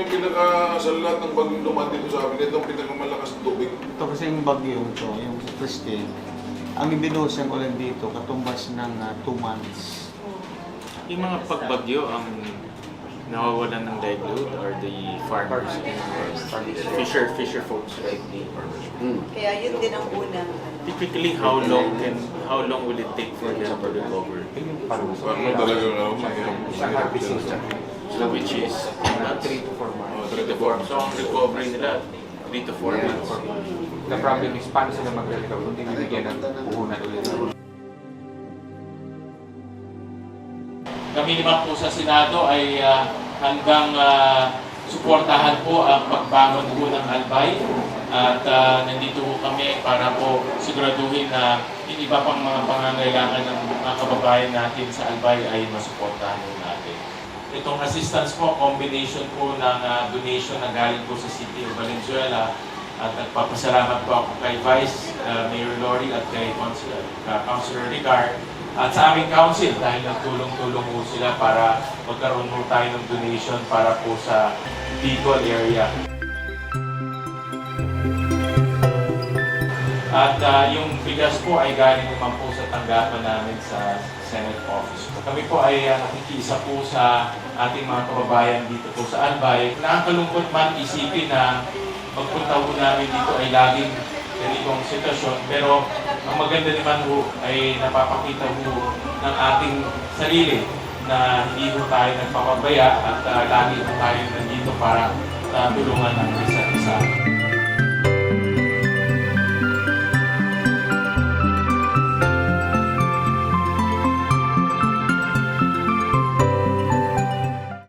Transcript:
yung pinaka, sa lahat ng bagong dumaan dito sa amin, ito ang pinakamalakas na tubig. Ito kasi yung bagyo ito, yung Christine, ang ibinuhos ng ulan dito, katumbas ng 2 months. Yung mga pagbagyo ang nawawalan ng livelihood or the farmers, fisher fisher folks, right? Kaya yun din ang unang ano. Typically, how long can how long will it take for them to recover? Parang talagang ano, mahirap. Isang harvesting siya. So which is Mga 3 to 4 Oh, months. three to four. So ang recovery nila, 3 to 4 months. The problem is, paano sila magre-recover kung tinibigyan ng puhunan ulit? Kami naman po sa Senado ay ah, hanggang ah, suportahan po ang pagbangon po ng Albay at ah, nandito po kami para po siguraduhin na yung iba pang mga pangangailangan ng mga kababayan natin sa Albay ay masuportahan po natin. Itong assistance po, combination po ng ah, donation na galing po sa City of Valenzuela at nagpapasalamat po ako kay Vice ah, Mayor Lori at kay Councilor, ah, Councilor Ricard at sa aming council dahil nagtulong-tulong po sila para magkaroon po tayo ng donation para po sa Bicol area. At ah, yung bigas po ay galing naman po sa tanggapan namin sa Senate office. Kami po ay ah, nakikiisa po sa ating mga kababayan dito po sa Albay. Nakakalungkot man isipin na magpunta po namin dito ay laging ganitong sitwasyon. Pero ang maganda naman po ay napapakita po ng ating sarili na hindi po tayo nagpapabaya at ah, lagi po tayo nandito para ah, tulungan ang isa't isa.